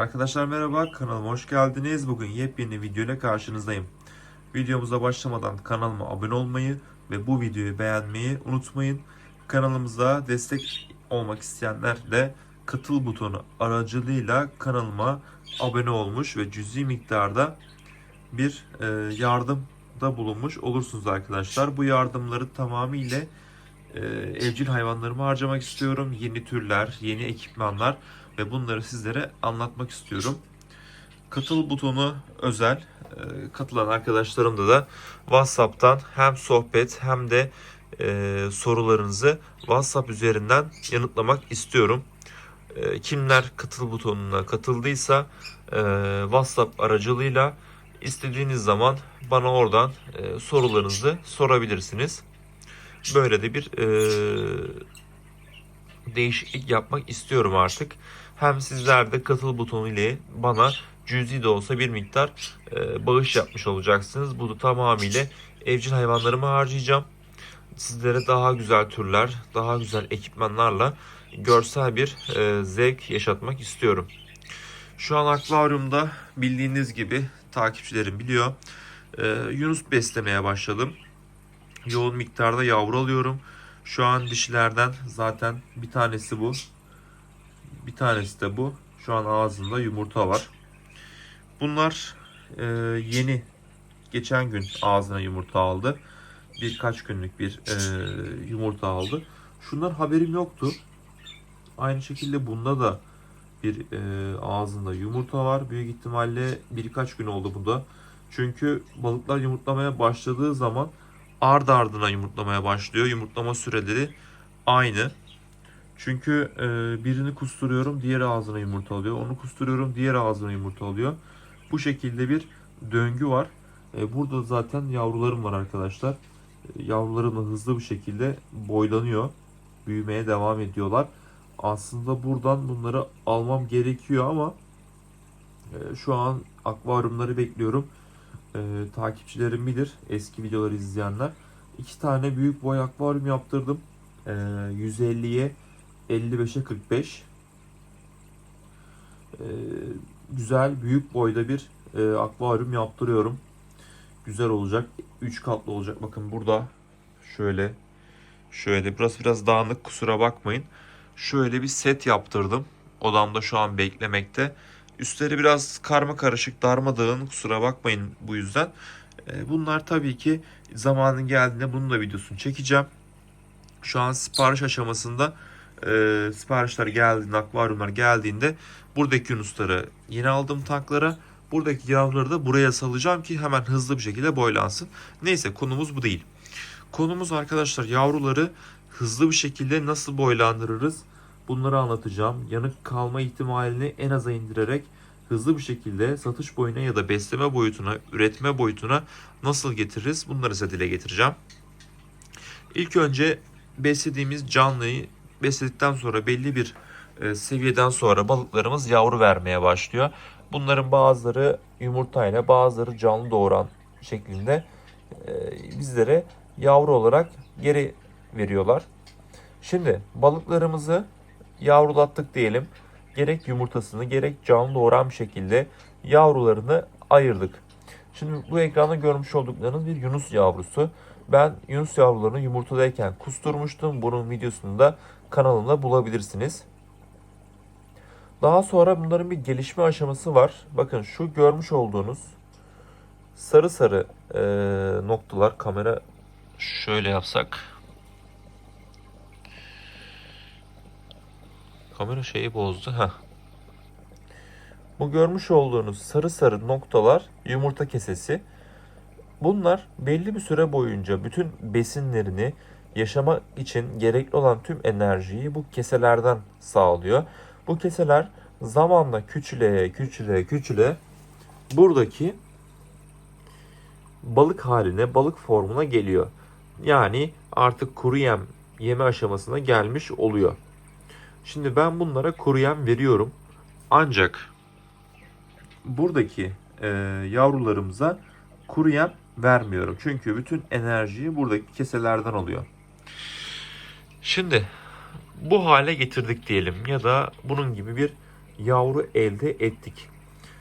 Arkadaşlar merhaba kanalıma hoş geldiniz. Bugün yepyeni video karşınızdayım. Videomuza başlamadan kanalıma abone olmayı ve bu videoyu beğenmeyi unutmayın. Kanalımıza destek olmak isteyenler de katıl butonu aracılığıyla kanalıma abone olmuş ve cüzi miktarda bir e, yardımda bulunmuş olursunuz arkadaşlar. Bu yardımları tamamıyla e, evcil hayvanlarımı harcamak istiyorum. Yeni türler, yeni ekipmanlar ve bunları sizlere anlatmak istiyorum. Katıl butonu özel. E, Katılan arkadaşlarımda da WhatsApp'tan hem sohbet hem de e, sorularınızı WhatsApp üzerinden yanıtlamak istiyorum. E, Kimler katıl butonuna katıldıysa e, WhatsApp aracılığıyla istediğiniz zaman bana oradan e, sorularınızı sorabilirsiniz. Böyle de bir e, değişiklik yapmak istiyorum artık. Hem sizler de katıl butonu ile bana cüzi de olsa bir miktar e, bağış yapmış olacaksınız. Bunu tamamıyla evcil hayvanlarıma harcayacağım. Sizlere daha güzel türler, daha güzel ekipmanlarla görsel bir e, zevk yaşatmak istiyorum. Şu an akvaryumda bildiğiniz gibi takipçilerim biliyor. E, Yunus beslemeye başladım. Yoğun miktarda yavru alıyorum. Şu an dişilerden zaten bir tanesi bu. Bir tanesi de bu. Şu an ağzında yumurta var. Bunlar e, yeni geçen gün ağzına yumurta aldı. Birkaç günlük bir e, yumurta aldı. Şundan haberim yoktu. Aynı şekilde bunda da bir e, ağzında yumurta var. Büyük ihtimalle birkaç gün oldu bu da. Çünkü balıklar yumurtlamaya başladığı zaman ard ardına yumurtlamaya başlıyor. Yumurtlama süreleri aynı. Çünkü e, birini kusturuyorum, diğer ağzına yumurta alıyor. Onu kusturuyorum, diğer ağzına yumurta alıyor. Bu şekilde bir döngü var. E, burada zaten yavrularım var arkadaşlar. E, yavrularım da hızlı bir şekilde boylanıyor. Büyümeye devam ediyorlar. Aslında buradan bunları almam gerekiyor ama e, şu an akvaryumları bekliyorum. E, takipçilerim bilir. Eski videoları izleyenler. İki tane büyük boy akvaryum yaptırdım. E, 150'ye 55'e 45. E, güzel büyük boyda bir e, akvaryum yaptırıyorum. Güzel olacak. 3 katlı olacak. Bakın burada şöyle şöyle burası biraz dağınık kusura bakmayın. Şöyle bir set yaptırdım. Odamda şu an beklemekte. Üstleri biraz karma karışık darmadağın kusura bakmayın bu yüzden. E, Bunlar tabii ki zamanın geldiğinde bunun da videosunu çekeceğim. Şu an sipariş aşamasında e, siparişler geldiğinde, akvaryumlar geldiğinde buradaki yunusları yeni aldığım tanklara buradaki yavruları da buraya salacağım ki hemen hızlı bir şekilde boylansın. Neyse konumuz bu değil. Konumuz arkadaşlar yavruları hızlı bir şekilde nasıl boylandırırız bunları anlatacağım. Yanık kalma ihtimalini en aza indirerek hızlı bir şekilde satış boyuna ya da besleme boyutuna, üretme boyutuna nasıl getiririz bunları size dile getireceğim. İlk önce beslediğimiz canlıyı besledikten sonra belli bir e, seviyeden sonra balıklarımız yavru vermeye başlıyor. Bunların bazıları yumurtayla bazıları canlı doğuran şeklinde e, bizlere yavru olarak geri veriyorlar. Şimdi balıklarımızı yavrulattık diyelim. Gerek yumurtasını gerek canlı doğuran bir şekilde yavrularını ayırdık. Şimdi bu ekranda görmüş olduklarınız bir yunus yavrusu. Ben yunus yavrularını yumurtadayken kusturmuştum. Bunun videosunu da kanalımda bulabilirsiniz. Daha sonra bunların bir gelişme aşaması var. Bakın şu görmüş olduğunuz sarı sarı e, noktalar kamera şöyle yapsak kamera şeyi bozdu ha. Bu görmüş olduğunuz sarı sarı noktalar yumurta kesesi. Bunlar belli bir süre boyunca bütün besinlerini yaşamak için gerekli olan tüm enerjiyi bu keselerden sağlıyor. Bu keseler zamanla küçüle küçüle küçüle buradaki balık haline, balık formuna geliyor. Yani artık kuru yem yeme aşamasına gelmiş oluyor. Şimdi ben bunlara kuru yem veriyorum. Ancak buradaki e, yavrularımıza kuru yem vermiyorum. Çünkü bütün enerjiyi buradaki keselerden alıyor. Şimdi bu hale getirdik diyelim ya da bunun gibi bir yavru elde ettik.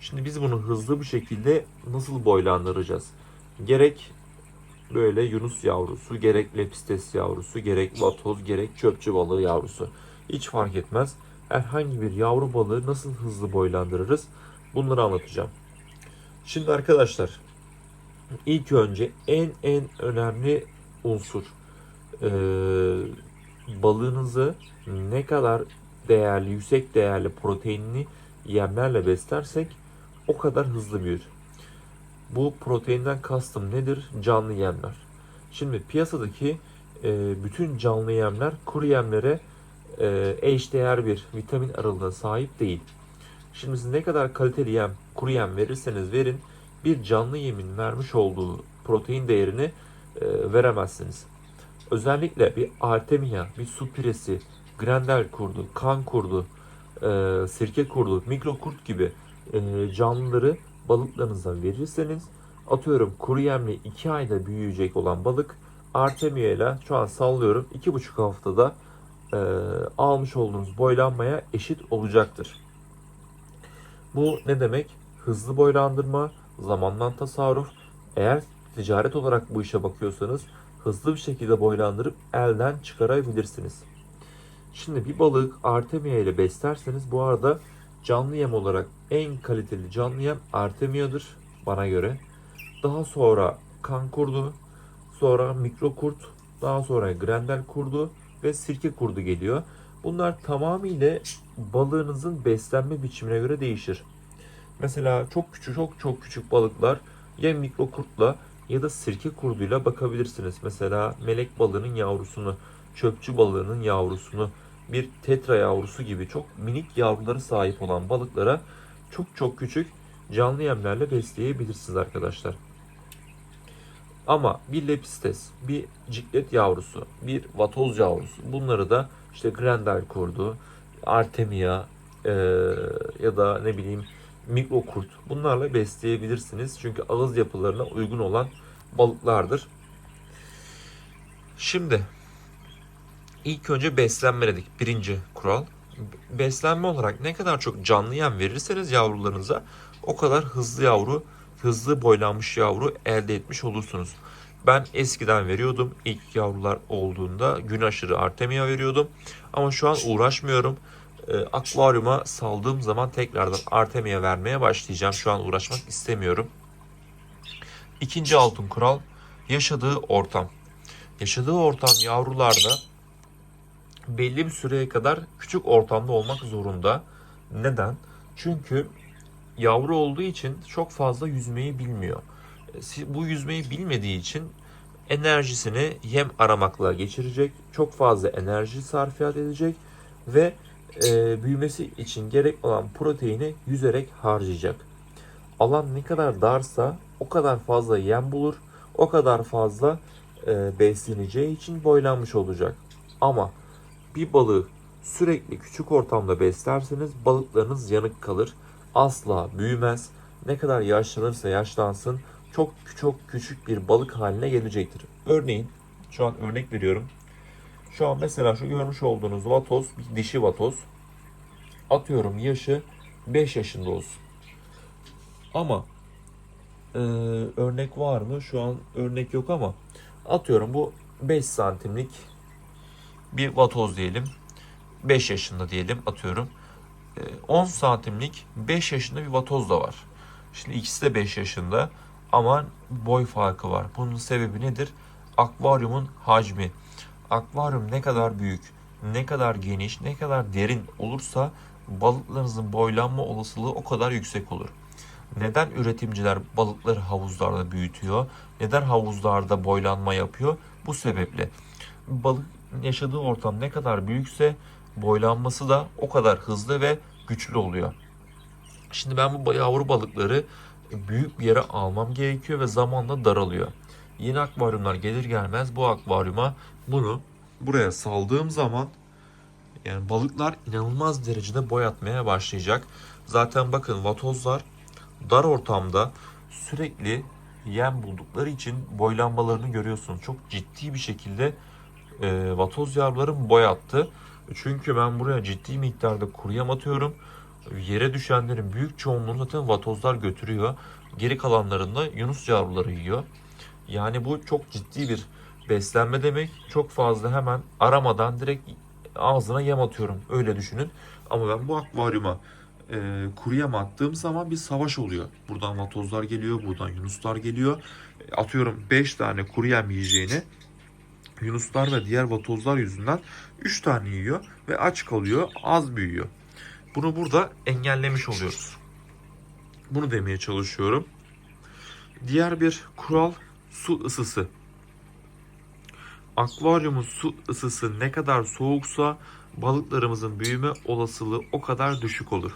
Şimdi biz bunu hızlı bir şekilde nasıl boylandıracağız? Gerek böyle yunus yavrusu, gerek lepistes yavrusu, gerek vatoz, gerek çöpçü balığı yavrusu. Hiç fark etmez. Herhangi bir yavru balığı nasıl hızlı boylandırırız? Bunları anlatacağım. Şimdi arkadaşlar ilk önce en en önemli unsur ee, balığınızı ne kadar değerli, yüksek değerli proteinli yemlerle beslersek o kadar hızlı büyür. Bu proteinden kastım nedir? Canlı yemler. Şimdi piyasadaki e, bütün canlı yemler kuru yemlere e, eşdeğer bir vitamin aralığına sahip değil. Şimdi siz ne kadar kaliteli yem, kuru yem verirseniz verin bir canlı yemin vermiş olduğu protein değerini e, veremezsiniz. Özellikle bir artemia, bir su piresi, grendel kurdu, kan kurdu, e, sirke kurdu, mikro kurt gibi e, canlıları balıklarınıza verirseniz atıyorum kuru yemle 2 ayda büyüyecek olan balık artemia ile şu an sallıyorum 2,5 haftada e, almış olduğunuz boylanmaya eşit olacaktır. Bu ne demek? Hızlı boylandırma, zamandan tasarruf. Eğer ticaret olarak bu işe bakıyorsanız hızlı bir şekilde boylandırıp elden çıkarabilirsiniz. Şimdi bir balık artemia ile beslerseniz bu arada canlı yem olarak en kaliteli canlı yem artemiadır bana göre. Daha sonra kan kurdu, sonra mikro kurt, daha sonra grendel kurdu ve sirke kurdu geliyor. Bunlar tamamıyla balığınızın beslenme biçimine göre değişir. Mesela çok küçük çok çok küçük balıklar ya mikro kurtla ya da sirke kurduyla bakabilirsiniz. Mesela melek balığının yavrusunu, çöpçü balığının yavrusunu, bir tetra yavrusu gibi çok minik yavruları sahip olan balıklara çok çok küçük canlı yemlerle besleyebilirsiniz arkadaşlar. Ama bir lepistes, bir ciklet yavrusu, bir vatoz yavrusu bunları da işte grendel kurdu, artemia e, ya da ne bileyim mikro kurt bunlarla besleyebilirsiniz. Çünkü ağız yapılarına uygun olan balıklardır. Şimdi ilk önce beslenme dedik. Birinci kural. Beslenme olarak ne kadar çok canlı yem verirseniz yavrularınıza o kadar hızlı yavru, hızlı boylanmış yavru elde etmiş olursunuz. Ben eskiden veriyordum. İlk yavrular olduğunda gün aşırı artemia veriyordum. Ama şu an uğraşmıyorum. E, akvaryuma saldığım zaman tekrardan artemia vermeye başlayacağım. Şu an uğraşmak istemiyorum. İkinci altın kural yaşadığı ortam. Yaşadığı ortam yavrularda belli bir süreye kadar küçük ortamda olmak zorunda. Neden? Çünkü yavru olduğu için çok fazla yüzmeyi bilmiyor. E, Bu yüzmeyi bilmediği için enerjisini yem aramakla geçirecek. Çok fazla enerji sarfiyat edecek ve e, büyümesi için gerek olan proteini yüzerek harcayacak. Alan ne kadar darsa o kadar fazla yem bulur, o kadar fazla e, besleneceği için boylanmış olacak. Ama bir balığı sürekli küçük ortamda beslerseniz balıklarınız yanık kalır. Asla büyümez. Ne kadar yaşlanırsa yaşlansın çok çok küçük bir balık haline gelecektir. Örneğin şu an örnek veriyorum. Şu an mesela şu görmüş olduğunuz vatoz bir dişi vatoz. Atıyorum yaşı 5 yaşında olsun. Ama e, örnek var mı? Şu an örnek yok ama atıyorum bu 5 santimlik bir vatoz diyelim. 5 yaşında diyelim atıyorum. E, 10 santimlik 5 yaşında bir vatoz da var. Şimdi ikisi de 5 yaşında ama boy farkı var. Bunun sebebi nedir? Akvaryumun hacmi. Akvaryum ne kadar büyük, ne kadar geniş, ne kadar derin olursa balıklarınızın boylanma olasılığı o kadar yüksek olur. Neden üretimciler balıkları havuzlarda büyütüyor? Neden havuzlarda boylanma yapıyor? Bu sebeple. Balık yaşadığı ortam ne kadar büyükse boylanması da o kadar hızlı ve güçlü oluyor. Şimdi ben bu yavru balıkları büyük bir yere almam gerekiyor ve zamanla daralıyor. Yeni akvaryumlar gelir gelmez bu akvaryuma bunu buraya saldığım zaman yani balıklar inanılmaz derecede boy atmaya başlayacak. Zaten bakın vatozlar dar ortamda sürekli yem buldukları için boylanmalarını görüyorsunuz. Çok ciddi bir şekilde e, vatoz yavrularım boy attı. Çünkü ben buraya ciddi miktarda kuru yem atıyorum. Yere düşenlerin büyük çoğunluğunu zaten vatozlar götürüyor. Geri kalanlarında yunus yavruları yiyor. Yani bu çok ciddi bir beslenme demek. Çok fazla hemen aramadan direkt ağzına yem atıyorum. Öyle düşünün. Ama ben bu akvaryuma e, kuru attığım zaman bir savaş oluyor. Buradan vatozlar geliyor, buradan yunuslar geliyor. Atıyorum 5 tane kuru yiyeceğini yunuslar ve diğer vatozlar yüzünden 3 tane yiyor ve aç kalıyor, az büyüyor. Bunu burada engellemiş oluyoruz. Bunu demeye çalışıyorum. Diğer bir kural su ısısı. Akvaryumun su ısısı ne kadar soğuksa balıklarımızın büyüme olasılığı o kadar düşük olur.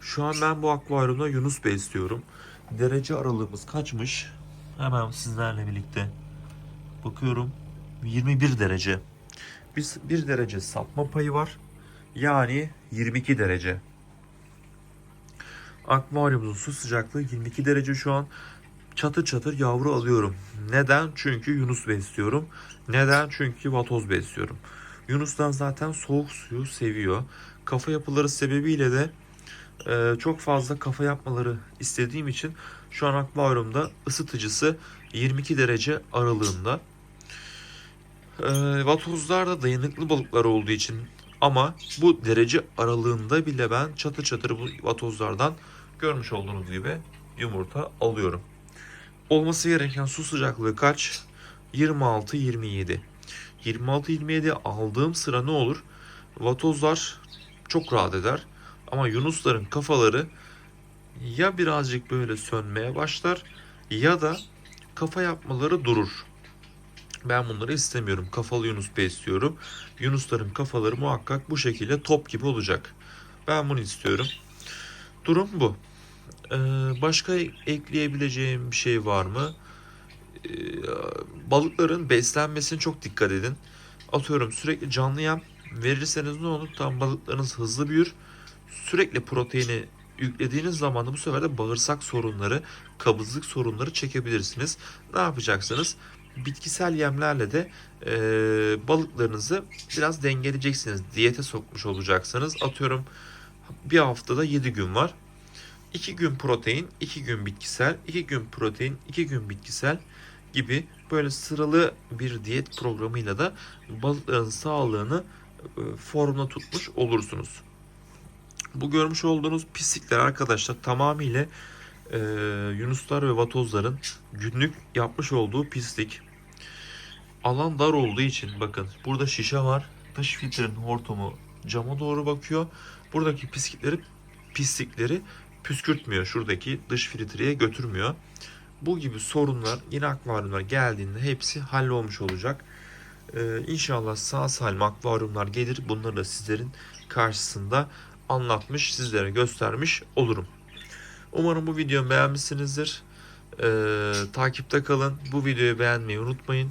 Şu an ben bu akvaryumda yunus besliyorum. Derece aralığımız kaçmış? Hemen sizlerle birlikte bakıyorum. 21 derece. Biz 1 derece sapma payı var. Yani 22 derece. Akvaryumumuzun su sıcaklığı 22 derece şu an. Çatır çatır yavru alıyorum. Neden? Çünkü yunus besliyorum. Neden? Çünkü vatoz besliyorum. Yunuslar zaten soğuk suyu seviyor. Kafa yapıları sebebiyle de e, çok fazla kafa yapmaları istediğim için şu an akvaryumda ısıtıcısı 22 derece aralığında. E, vatozlar da dayanıklı balıklar olduğu için ama bu derece aralığında bile ben çatır çatır bu vatozlardan görmüş olduğunuz gibi yumurta alıyorum. Olması gereken su sıcaklığı kaç? 26-27. 26-27 aldığım sıra ne olur? Vatozlar çok rahat eder. Ama yunusların kafaları ya birazcık böyle sönmeye başlar ya da kafa yapmaları durur. Ben bunları istemiyorum. Kafalı yunus besliyorum. Yunusların kafaları muhakkak bu şekilde top gibi olacak. Ben bunu istiyorum. Durum bu. Ee, başka ekleyebileceğim bir şey var mı? Ee, balıkların beslenmesine çok dikkat edin. Atıyorum sürekli canlı yem verirseniz ne olur? Tam balıklarınız hızlı büyür. Sürekli proteini yüklediğiniz zaman da bu sefer de bağırsak sorunları, kabızlık sorunları çekebilirsiniz. Ne yapacaksınız? Bitkisel yemlerle de e, balıklarınızı biraz dengeleyeceksiniz. Diyete sokmuş olacaksınız. Atıyorum bir haftada 7 gün var. 2 gün protein, 2 gün bitkisel, 2 gün protein, 2 gün bitkisel gibi böyle sıralı bir diyet programıyla da balıkların sağlığını e, formda tutmuş olursunuz. Bu görmüş olduğunuz pislikler arkadaşlar tamamıyla e, yunuslar ve vatozların günlük yapmış olduğu pislik. Alan dar olduğu için bakın burada şişe var. Dış filtrenin hortumu cama doğru bakıyor. Buradaki pislikleri pislikleri püskürtmüyor. Şuradaki dış filtreye götürmüyor. Bu gibi sorunlar yine akvaryumlar geldiğinde hepsi hallolmuş olacak. Ee, inşallah sağ salim akvaryumlar gelir. Bunları da sizlerin karşısında anlatmış, sizlere göstermiş olurum. Umarım bu videomu beğenmişsinizdir. Ee, takipte kalın. Bu videoyu beğenmeyi unutmayın.